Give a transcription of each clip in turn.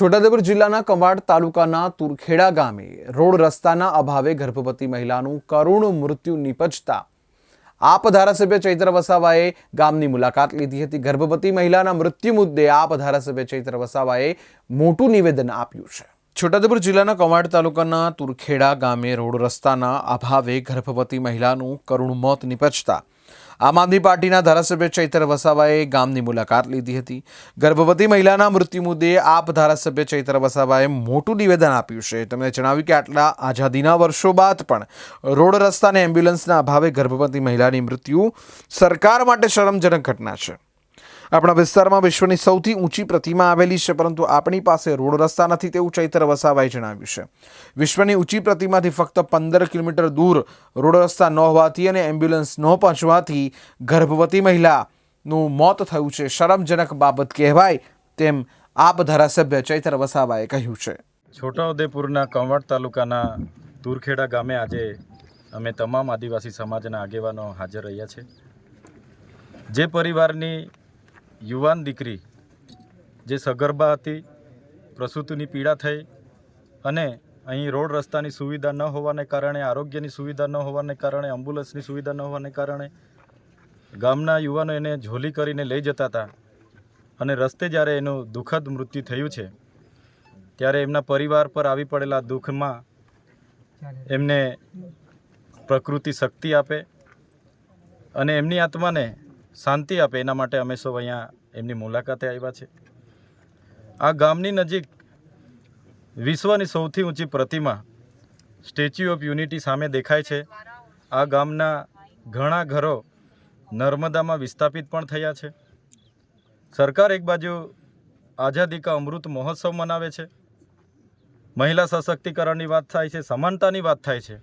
છોટાઉદેપુર જિલ્લાના કવાડ તાલુકાના તુરખેડા ગામે રોડ રસ્તાના અભાવે ગર્ભવતી મહિલાનું કરુણ મૃત્યુ નિપજતા આપ ધારાસભ્ય ચૈત્ર વસાવાએ ગામની મુલાકાત લીધી હતી. ગર્ભવતી મહિલાના મૃત્યુ મુદ્દે આપ ધારાસભ્ય ચૈત્ર વસાવાએ મોટું નિવેદન આપ્યું છે. છોટાઉદેપુર જિલ્લાના કવાડ તાલુકાના તુરખેડા ગામે રોડ રસ્તાના અભાવે ગર્ભવતી મહિલાનું કરુણ મોત નિપજતા આમ આદમી પાર્ટીના ધારાસભ્ય ચૈત્ર વસાવાએ ગામની મુલાકાત લીધી હતી. ગર્ભવતી મહિલાના મૃત્યુ મુદ્દે આપ ધારાસભ્ય ચૈતર વસાવાએ મોટું નિવેદન આપ્યું છે. તેમણે જણાવ્યું કે આટલા આઝાદીના વર્ષો બાદ પણ રોડ રસ્તા અને એમ્બ્યુલન્સના અભાવે ગર્ભવતી મહિલાની મૃત્યુ સરકાર માટે શરમજનક ઘટના છે. આપણા વિસ્તારમાં વિશ્વની સૌથી ઊંચી પ્રતિમા આવેલી છે, પરંતુ આપણી પાસે રોડ રસ્તા નથી તેવું ચૈત્ર વસાવાએ જણાવ્યું છે. વિશ્વની ઊંચી પ્રતિમાથી ફક્ત પંદર કિલોમીટર દૂર રોડ રસ્તા ન હોવાથી અને એમ્બ્યુલન્સ ન પહોંચવાથી ગર્ભવતી મહિલાનું મોત થયું છે. શરમજનક બાબત કહેવાય તેમ આપ ધારાસભ્ય ચૈત્ર વસાવાએ કહ્યું છે. છોટાઉદેપુરના કંવડ તાલુકાના તુરખેડા ગામે આજે અમે તમામ આદિવાસી સમાજના આગેવાનો હાજર રહ્યા છે. જે પરિવારની યુવાન દીકરી જે સગર્ભા હતી, પ્રસૂતિની પીડા થઈ અને અહીં રોડ રસ્તાની સુવિધા ન હોવાને કારણે, આરોગ્યની સુવિધા ન હોવાને કારણે એમ્બ્યુલન્સની સુવિધા ન હોવાને કારણે ગામના યુવાનો એને ઝોલી કરીને લઈ જતા હતા અને રસ્તે જ્યારે એનું દુઃખદ મૃત્યુ થયું છે, ત્યારે એમના પરિવાર પર આવી પડેલા દુઃખમાં એમને પ્રકૃતિ શક્તિ આપે અને એમની આત્માને શાંતિ આપે, એના માટે અમે સૌ અહીંયા એમની મુલાકાતે આવ્યા છે. આ ગામની નજીક વિશ્વની સૌથી ઊંચી પ્રતિમા સ્ટેચ્યુ ઓફ યુનિટી સામે દેખાય છે. આ ગામના ઘણા ઘરો નર્મદામાં વિસ્થાપિત પણ થયા છે. સરકાર એક બાજુ આઝાદી કા અમૃત મહોત્સવ મનાવે છે. મહિલા સશક્તિકરણની વાત થાય છે, સમાનતાની વાત થાય છે.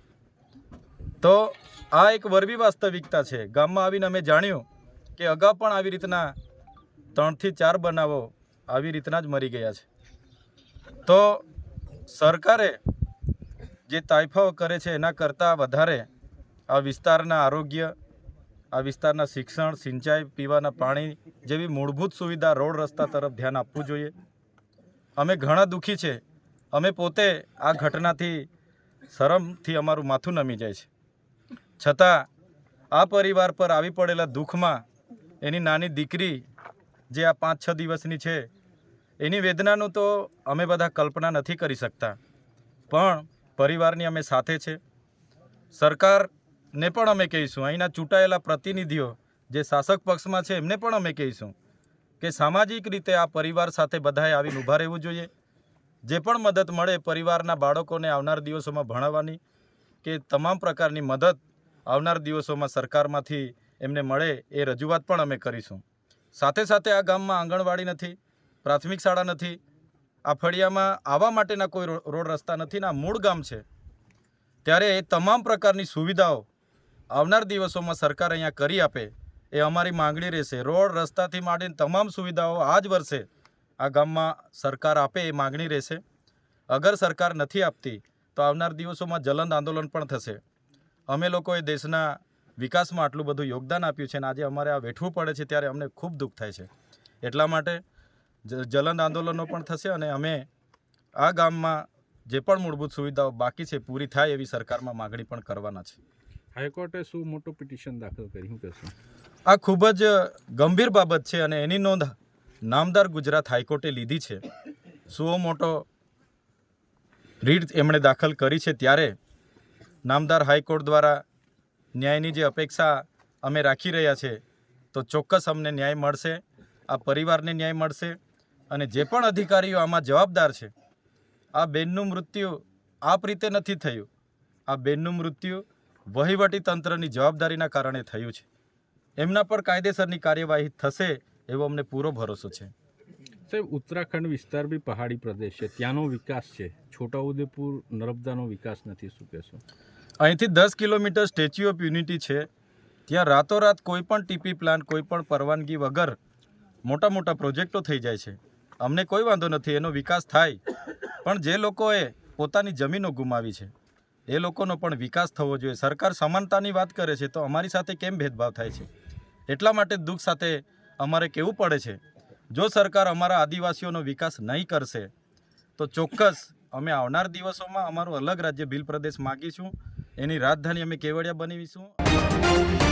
તો આ એક વરવી વાસ્તવિકતા છે. ગામમાં આવીને અમે જાણ્યું કે અગાઉ પણ આવી રીતના ત્રણથી ચાર બનાવો આવી રીતના જ મરી ગયા છે. તો સરકારે જે તાઇફાઓ કરે છે એના કરતાં વધારે આ વિસ્તારના આરોગ્ય, આ વિસ્તારના શિક્ષણ, સિંચાઈ, પીવાના પાણી જેવી મૂળભૂત સુવિધા રોડ રસ્તા તરફ ધ્યાન આપવું જોઈએ. અમે ઘણા દુઃખી છે. અમે પોતે આ ઘટનાથી શરમથી અમારું માથું નમી જાય છે. છતાં આ પરિવાર પર આવી પડેલા દુઃખમાં એની નાની દીકરી જે આ પાંચ છ દિવસની છે, એની વેદનાનું તો અમે બધા કલ્પના નથી કરી શકતા. પણ પરિવારની અમે સાથે છે. સરકારને પણ અમે કહીશું, અહીંના ચૂંટાયેલા પ્રતિનિધિઓ જે શાસક પક્ષમાં છે, એમને પણ અમે કહીશું કે સામાજિક રીતે આ પરિવાર સાથે બધાએ આવીને ઊભા રહેવું જોઈએ. જે પણ મદદ મળે પરિવારના બાળકોને આવનાર દિવસોમાં ભણાવવાની, કે તમામ પ્રકારની મદદ આવનાર દિવસોમાં સરકારમાંથી એમને મળે એ રજૂઆત પણ અમે કરીશું. સાથે સાથે આ ગામમાં આંગણવાડી નથી, પ્રાથમિક શાળા નથી, આ ફળિયામાં આવવા માટેના કોઈ રોડ રસ્તા નથી ને આ મૂળ ગામ છે. ત્યારે એ તમામ પ્રકારની સુવિધાઓ આવનાર દિવસોમાં સરકાર અહીંયા કરી આપે એ અમારી માંગણી રહેશે. રોડ રસ્તાથી માંડીને તમામ સુવિધાઓ આ જ વર્ષે આ ગામમાં સરકાર આપે એ માંગણી રહેશે. અગર સરકાર નથી આપતી તો આવનાર દિવસોમાં જલંદ આંદોલન પણ થશે. અમે લોકોએ દેશના વિકાસમાં આટલું બધું યોગદાન આપ્યું છે અને આજે અમારે આ વેઠવું પડે છે ત્યારે અમને ખૂબ દુઃખ થાય છે. એટલા માટે જ- જલંદ આંદોલનો પણ થશે અને અમે આ ગામમાં જે પણ મૂળભૂત સુવિધાઓ બાકી છે પૂરી થાય એવી સરકારમાં માગણી પણ કરવાના છે. હાઈકોર્ટે શું મોટું પિટિશન દાખલ કર્યું? કે આ ખૂબ જ ગંભીર બાબત છે અને એની નોંધ નામદાર ગુજરાત હાઈકોર્ટે લીધી છે. સુઓ મોટો રીટ એમણે દાખલ કરી છે ત્યારે નામદાર હાઈકોર્ટ દ્વારા ન્યાયની જે અપેક્ષા અમે રાખી રહ્યા છે, તો ચોક્કસ અમને ન્યાય મળશે, આ પરિવારને ન્યાય મળશે અને જે પણ અધિકારીઓ આમાં જવાબદાર છે, આ બેનનું મૃત્યુ આપ રીતે નથી થયું. આ બેનનું મૃત્યુ વહીવટી તંત્રની જવાબદારીના કારણે થયું છે. એમના પર કાયદેસરની કાર્યવાહી થશે એવો અમને પૂરો ભરોસો છે. સાહેબ, ઉત્તરાખંડ વિસ્તાર બી પહાડી પ્રદેશ છે, ત્યાંનો વિકાસ છે. છોટાઉદેપુર નર્મદાનો વિકાસ નથી, શું કહેશો? અહીંથી દસ કિલોમીટર સ્ટેચ્યુ ઓફ યુનિટી છે. ત્યાં રાતોરાત કોઈ પણ ટીપી પ્લાન કોઈ પણ પરવાનગી વગર મોટા મોટા પ્રોજેક્ટો થઈ જાય છે. અમને કોઈ વાંધો નથી, એનો વિકાસ થાય. પણ જે લોકોએ પોતાની જમીનો ગુમાવી છે, એ લોકોનો પણ વિકાસ થવો જોઈએ. સરકાર સમાનતાની વાત કરે છે તો અમારી સાથે કેમ ભેદભાવ થાય છે? એટલા માટે દુઃખ સાથે અમારે કહેવું પડે છે, જો સરકાર અમારા આદિવાસીઓનો વિકાસ નહીં કરશે, તો ચોક્કસ અમે આવનાર દિવસોમાં અમારું અલગ રાજ્ય ભીલ પ્રદેશ માગીશું. એની રાજધાની અમે કેવડિયા બનાવીશું.